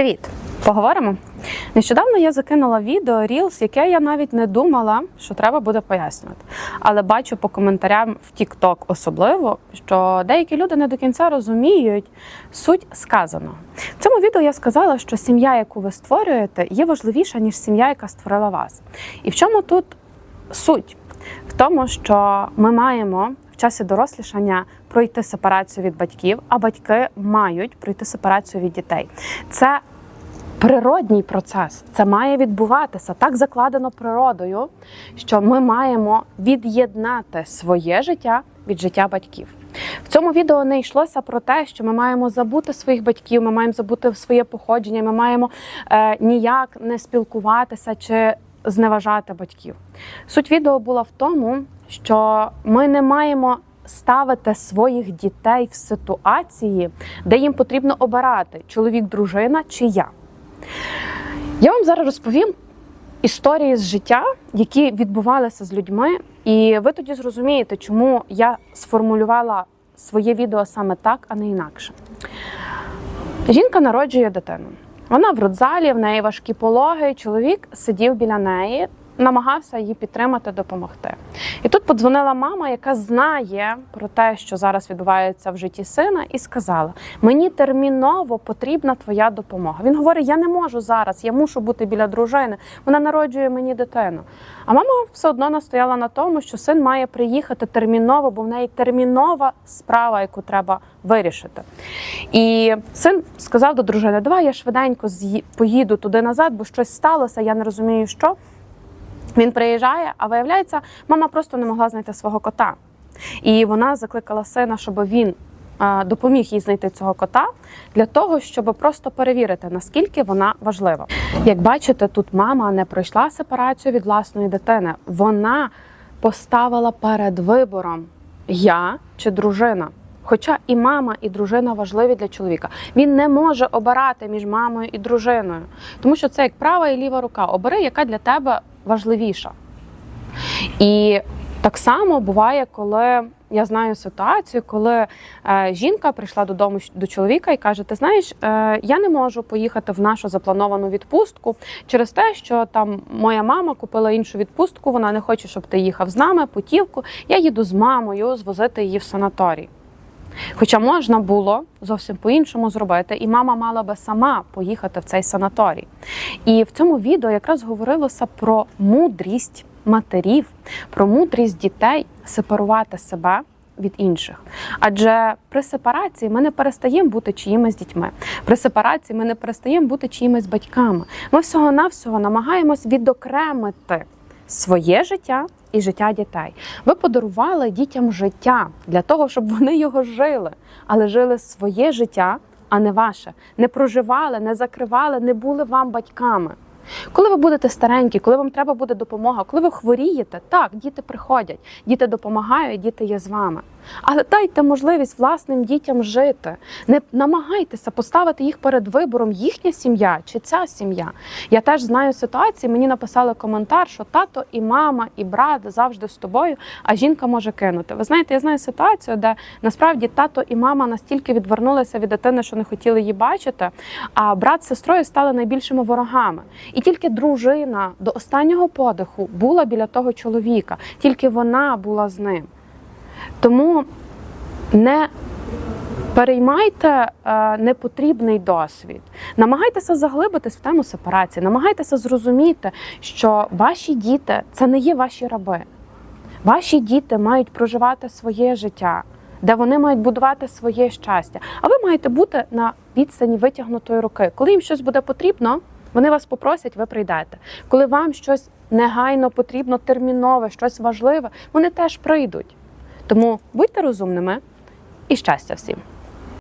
Привіт! Поговоримо. Нещодавно я закинула відео Reels, яке я навіть не думала, що треба буде пояснювати. Але бачу по коментарям в TikTok особливо, що деякі люди не до кінця розуміють суть сказаного. В цьому відео я сказала, що сім'я, яку ви створюєте, є важливіша, ніж сім'я, яка створила вас. І в чому тут суть? В тому, що ми маємо в часі дорослішання пройти сепарацію від батьків, а батьки мають пройти сепарацію від дітей. Це природній процес. Це має відбуватися так закладено природою, що ми маємо від'єднати своє життя від життя батьків. В цьому відео не йшлося про те, що ми маємо забути своїх батьків, ми маємо забути своє походження, ми маємо е, ніяк не спілкуватися чи зневажати батьків. Суть відео була в тому, що ми не маємо ставити своїх дітей в ситуації, де їм потрібно обирати чоловік, дружина чи я. Я вам зараз розповім історії з життя, які відбувалися з людьми, і ви тоді зрозумієте, чому я сформулювала своє відео саме так, а не інакше. Жінка народжує дитину. Вона в родзалі, в неї важкі пологи. Чоловік сидів біля неї, намагався її підтримати, допомогти. І тут подзвонила мама, яка знає про те, що зараз відбувається в житті сина, і сказала: Мені терміново потрібна твоя допомога. Він говорить: Я не можу зараз, я мушу бути біля дружини. Вона народжує мені дитину. А мама все одно настояла на тому, що син має приїхати терміново, бо в неї термінова справа, яку треба вирішити. І син сказав до дружини: Давай я швиденько поїду туди назад, бо щось сталося, я не розумію, що. Він приїжджає, а виявляється, мама просто не могла знайти свого кота. І вона закликала сина, щоб він допоміг їй знайти цього кота для того, щоб просто перевірити, наскільки вона важлива. Як бачите, тут мама не пройшла сепарацію від власної дитини. Вона поставила перед вибором я чи дружина. Хоча і мама, і дружина важливі для чоловіка. Він не може обирати між мамою і дружиною, тому що це як права і ліва рука. Обери, яка для тебе важливіша. І так само буває, коли я знаю ситуацію, коли е, жінка прийшла додому до чоловіка і каже: Ти знаєш, е, я не можу поїхати в нашу заплановану відпустку через те, що там моя мама купила іншу відпустку. Вона не хоче, щоб ти їхав з нами, путівку. Я їду з мамою звозити її в санаторій. Хоча можна було зовсім по-іншому зробити, і мама мала би сама поїхати в цей санаторій. І в цьому відео якраз говорилося про мудрість матерів, про мудрість дітей сепарувати себе від інших. Адже при сепарації ми не перестаємо бути чиїмись дітьми. При сепарації ми не перестаємо бути чиїмись батьками. Ми всього-навсього намагаємось відокремити своє життя і життя дітей. Ви подарували дітям життя для того, щоб вони його жили, але жили своє життя, а не ваше. Не проживали, не закривали, не були вам батьками. Коли ви будете старенькі, коли вам треба буде допомога, коли ви хворієте, так, діти приходять, діти допомагають, діти є з вами. Але дайте можливість власним дітям жити. Не намагайтеся поставити їх перед вибором їхня сім'я чи ця сім'я. Я теж знаю ситуації. Мені написали коментар, що тато і мама, і брат завжди з тобою, а жінка може кинути. Ви знаєте, я знаю ситуацію, де насправді тато і мама настільки відвернулися від дитини, що не хотіли її бачити. А брат з сестрою стали найбільшими ворогами. І тільки дружина до останнього подиху була біля того чоловіка, тільки вона була з ним. Тому не переймайте е, непотрібний досвід. Намагайтеся заглибитись в тему сепарації, намагайтеся зрозуміти, що ваші діти це не є ваші раби. Ваші діти мають проживати своє життя, де вони мають будувати своє щастя. А ви маєте бути на відстані витягнутої руки. Коли їм щось буде потрібно, вони вас попросять, ви прийдете. Коли вам щось негайно потрібно, термінове, щось важливе, вони теж прийдуть. Тому будьте розумними і щастя всім!